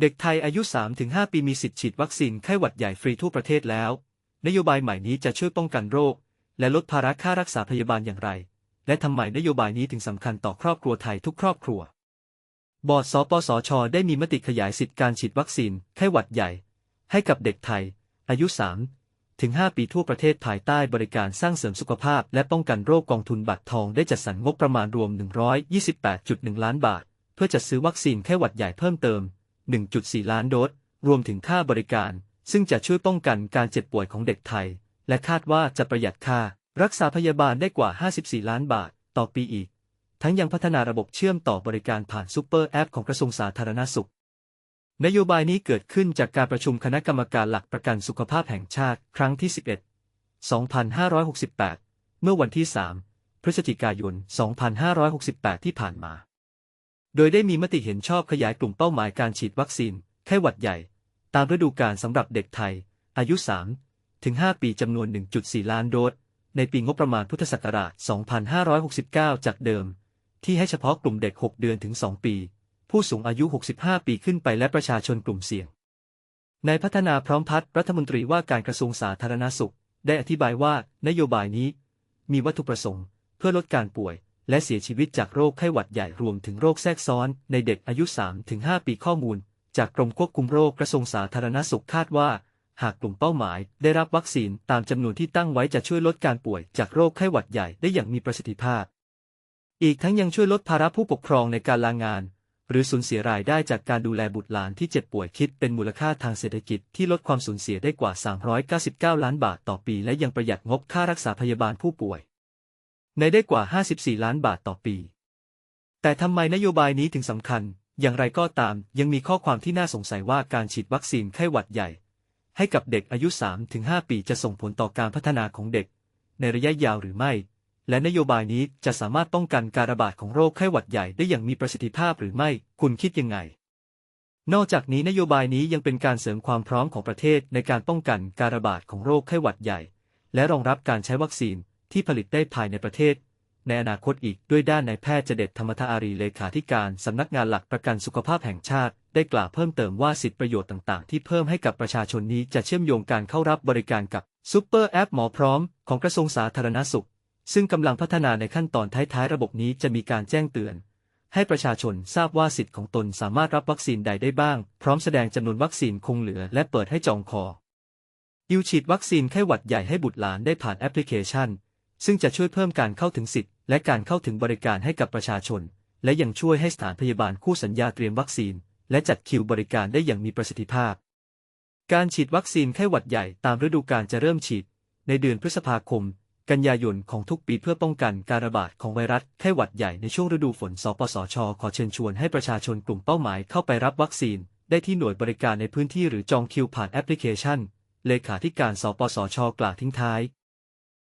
เด็กไทยอายุ 3-5 ปีมีสิทธิ์ฉีดวัคซีนไข้หวัดใหญ่ฟรีทั่วประเทศแล้ว นโยบายใหม่นี้จะช่วยป้องกันโรค และลดภาระค่ารักษาพยาบาลอย่างไร และทำไมนโยบายนี้ถึงสำคัญต่อครอบครัวไทยทุกครอบครัว บอร์ดสปสช ได้มีมติขยายสิทธิการฉีดวัคซีนไข้หวัดใหญ่ ให้กับเด็กไทย อายุ 3 ถึง 5 ปีทั่วประเทศภายใต้บริการสร้างเสริมสุขภาพ และป้องกันโรคกองทุนบัตรทองได้จัดสรรงบประมาณรวม 128.1 ล้านบาท เพื่อจัดซื้อวัคซีนไข้หวัดใหญ่เพิ่มเติม 1.4 ล้านโดส รวมถึงค่าบริการ ซึ่งจะช่วยป้องกันการเจ็บป่วยของเด็กไทย และคาดว่าจะประหยัดค่า รักษาพยาบาลได้กว่า 54 ล้านบาท ต่อปีอีก ทั้งยังพัฒนาระบบเชื่อมต่อบริการผ่านซูเปอร์แอปของกระทรวงสาธารณสุข นโยบายนี้เกิดขึ้นจากการประชุมคณะกรรมการหลักประกันสุขภาพแห่งชาติ ครั้งที่ 11 2568 เมื่อวันที่ 3 พฤศจิกายน 2568 ที่ผ่านมา โดยได้มีมติเห็นชอบขยายกลุ่มเป้าหมายการฉีดวัคซีนไข้หวัดใหญ่ ตามฤดูกาลสำหรับเด็กไทย อายุ 3 ถึง 5 ปีจำนวน 1.4 ล้านโดส ในปีงบประมาณพุทธศักราช 2569 จากเดิม ที่ให้เฉพาะกลุ่มเด็ก 6 เดือนถึง 2 ปี ผู้สูงอายุ 65 ปีขึ้นไปและประชาชนกลุ่มเสี่ยงในพัฒนาพร้อมพัฒน์รัฐมนตรีว่าการกระทรวงสาธารณสุข ได้อธิบายว่านโยบายนี้ มีวัตถุประสงค์ เพื่อลดการป่วย และเสียชีวิตจากโรคไข้หวัดใหญ่รวมถึงโรคแทรกซ้อนในเด็กอายุ 3-5 ปีข้อมูล จากกรมควบคุมโรคกระทรวงสาธารณสุขคาดว่า หากกลุ่มเป้าหมายได้รับวัคซีนตามจำนวนที่ตั้งไว้จะช่วยลดการป่วยจากโรคไข้หวัดใหญ่ได้อย่างมีประสิทธิภาพ อีกทั้งยังช่วยลดภาระผู้ปกครองในการลางงาน หรือสูญเสียรายได้จากการดูแลบุตรหลานที่เจ็บป่วยคิดเป็นมูลค่าทางเศรษฐกิจที่ลดความสูญเสียได้กว่า 399 ล้านบาทต่อปี และยังประหยัดงบค่ารักษาพยาบาลผู้ป่วย ในได้กว่า 54 ล้านบาทต่อปี แต่ทำไมนโยบายนี้ถึงสำคัญ อย่างไรก็ตาม ยังมีข้อความที่น่าสงสัยว่าการฉีดวัคซีนไข้หวัดใหญ่ ให้กับเด็กอายุ 3-5 ปีจะส่งผลต่อการพัฒนาของเด็ก ในระยะยาวหรือไม่ และนโยบายนี้จะสามารถป้องกันการระบาดของโรคไข้หวัดใหญ่ได้อย่างมีประสิทธิภาพหรือไม่ คุณคิดยังไงนอกจากนี้นโยบายนี้ยังเป็นการเสริมความพร้อมของประเทศในการป้องกันการระบาดของโรคไข้หวัดใหญ่ และรองรับการใช้วัคซีน ที่ผลิตได้ภายในประเทศ ในอนาคตอีกด้วยด้านนายแพทย์เจเด็ดธรรมทอารีเลขาธิการสำนักงานหลักประกันสุขภาพแห่งชาติ ได้กล่าวเพิ่มเติมว่าสิทธิประโยชน์ต่างๆ ที่เพิ่มให้กับประชาชนนี้จะเชื่อมโยงการเข้ารับบริการกับซูเปอร์แอปหมอพร้อมของกระทรวงสาธารณสุข ซึ่งกำลังพัฒนาในขั้นตอนท้ายๆ ระบบนี้จะมีการแจ้งเตือนให้ประชาชนทราบว่าสิทธิ์ของตนสามารถรับวัคซีนใดได้บ้าง พร้อมแสดงจำนวนวัคซีนคงเหลือและเปิดให้จองคออิวฉีดวัคซีนไข้หวัดใหญ่ให้บุตรหลานได้ผ่านแอปพลิเคชัน ซึ่งจะช่วยเพิ่มการเข้าถึงสิทธิ์และการเข้าถึงบริการให้กับประชาชน และยังช่วยให้สถานพยาบาลคู่สัญญาเตรียมวัคซีน และจัดคิวบริการได้อย่างมีประสิทธิภาพ การฉีดวัคซีนไข้หวัดใหญ่ตามฤดูกาลจะเริ่มฉีด ในเดือนพฤษภาคม กันยายนของทุกปีเพื่อป้องกันการระบาดของไวรัสไข้หวัดใหญ่ในช่วงฤดูฝน สปสช ขอเชิญชวนให้ประชาชนกลุ่มเป้าหมายเข้าไปรับวัคซีน ได้ที่หน่วยบริการในพื้นที่หรือจองคิวผ่านแอปพลิเคชัน เลขาธิการ สปสช กล่าวทิ้งท้าย